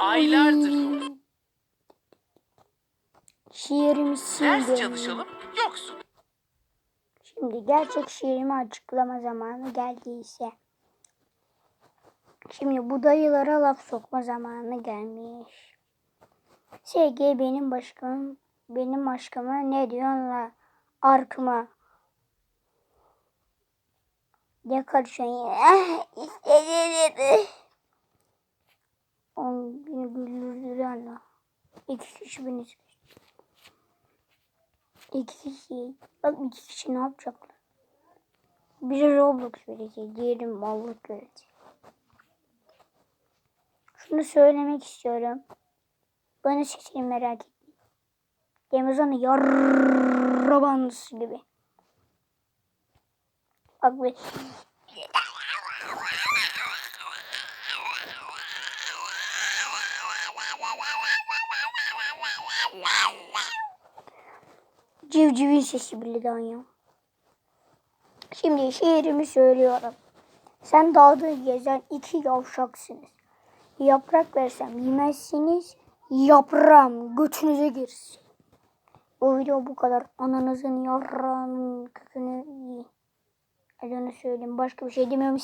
Aylardır yok. Şiirimi Ders sildim. çalışalım, yoksun. Şimdi gerçek şiirimi açıklama zamanı geldiyse. Şimdi bu dayılara laf sokma zamanı gelmiş. SG benim başkım, benim aşkıma ne diyorsun la? Arkıma. Ya karışıyorsun ya? Ah. On beni güldürdüler la. İki kişi beni. İki kişi. Bak iki kişi ne yapacaklar? Biri Roblox verecek, diğeri mallık verecek. Şunu söylemek istiyorum. Bana seçelim merak etmeyin. Amazon'un yarrabanlısı gibi. Bak be. Civcivin sesi bile dağıyor. Şimdi şiirimi söylüyorum. Sen dağda gezen iki yavşaksınız. Yaprak versem yemezsiniz. Yaprağım götünüze girsin. Bu video bu kadar. Ananızın yarrağının kökünü yiyin. Hadi söyleyeyim. Başka bir şey demiyorum.